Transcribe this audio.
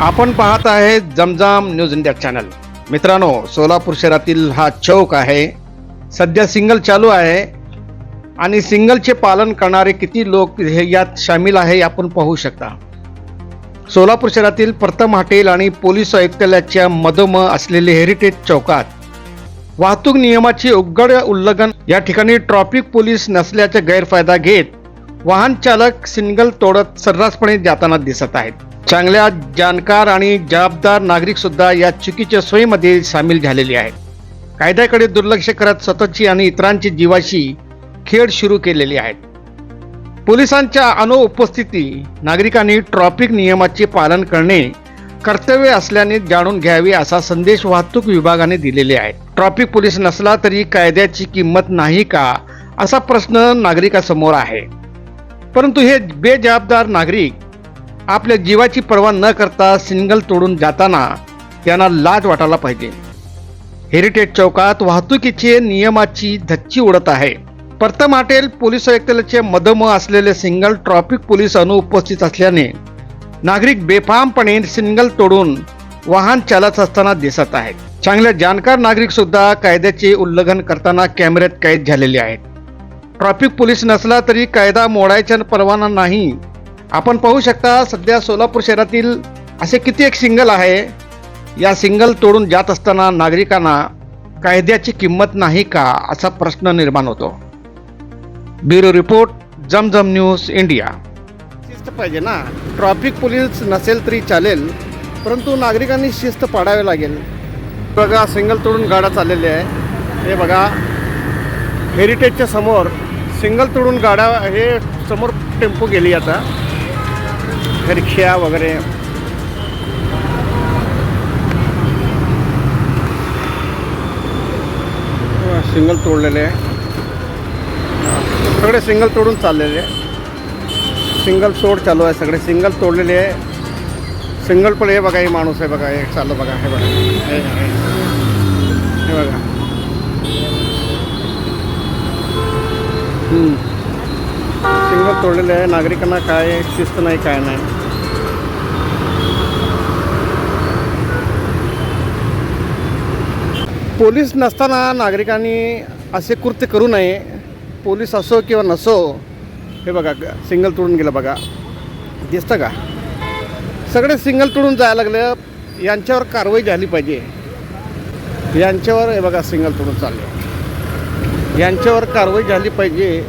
आपण पाहत आहे जमजाम न्यूज इंडिया चॅनल. मित्रांनो सोलापूर शहरातील हा चौक आहे. सध्या सिंगल चालू आहे. आणि सिंगलचे पालन करणारे किती लोक हे यात सामील आहे आपण पाहू शकता. सोलापूर शहरातील प्रथम हॉटेल आणि पोलीस आयुक्तालयाच्या मधोम असलेले हेरिटेज चौकात वाहतूक नियमाची उघड उल्लंघन. या ठिकाणी ट्रॅफिक पोलीस नसल्याचा गैरफायदा घेत वाहन चालक सिंगल तोडत सर्रासपणे जाताना दिसत आहेत. चांगल्या जाणकार आणि जबाबदार नागरिक सुद्धा या चुकीच्या सोयीमध्ये सामील झालेले आहेत. कायद्याकडे दुर्लक्ष करत स्वतःची आणि इतरांची जीवाशी खेळ सुरू केलेली आहेत. पोलिसांच्या अनुपस्थिती नागरिकांनी ट्रॉफिक नियमाचे पालन करणे कर्तव्य असल्याने जाणून घ्यावे असा संदेश वाहतूक विभागाने दिलेले आहे. ट्रॉफिक पोलीस नसला तरी कायद्याची किंमत नाही का असा प्रश्न नागरिकासमोर आहे. परंतु हे बेजबाबदार नागरिक आपल्या जीवाची पर्वा न करता सिंगल तोडून जाताना त्यांना लाज वाटायला पाहिजे. हेरिटेज चौकात वाहतुकीचे नियमाची धच्ची उडत आहे. प्रथम हॉटेल पोलीस आयुक्तालयाचे मदम असलेले सिंगल ट्रॉफिक पोलीस अनुपस्थित असल्याने नागरिक बेफामपणे सिंगल तोडून वाहन चालत असताना दिसत आहेत. चांगल्या जाणकार नागरिक सुद्धा कायद्याचे उल्लंघन करताना कॅमेऱ्यात कैद झालेले आहेत. ट्रॅफिक पोलीस नसला तरी कायदा मोडायचा परवाना नाही आपण पाहू शकता सध्या सोलापूर शहरातील असे किती एक सिंगल आहे. या सिंगल तोडून जात असताना नागरिकांना कायद्याची किंमत नाही का असा प्रश्न निर्माण होतो. Bureau report Zamzam news India. शिस्त पाहिजे ना. ट्रॅफिक पोलीस नसेल तरी चालेल परंतु नागरिकांनी शिस्त पाडावी लागेल. बघा सिंगल तोडून गाड्या चाललेल्या आहे. हे बघा. हेरिटेजच्या समोर सिंगल तोडून गाड्या हे समोर टेम्पो गेली आता. रिक्षा वगैरे. सिंगल तोडलेले आहे. सगळे सिंगल तोडून चाललेले सिंगल तोड चालू आहे सगळे. सिंगल तोडलेले आहे. सिंगल पण हे बघा हे माणूस आहे बघा हे चालू बघा हे बघा. हे बघा. सिंगल तोडलेले आहे. नागरिकांना काय शिस्त नाही काय नाही. पोलीस नसताना नागरिकांनी असे कृत्य करू नये. पोलीस असो किंवा नसो हे बघा ग- सिंगल तोडून गेलं बघा. दिसतं का? सगळे सिंगल तोडून जायला लागलं. यांच्यावर कारवाई झाली पाहिजे. यांच्यावर हे बघा सिंगल तोडून चालले. यांच्यावर कारवाई झाली पाहिजे.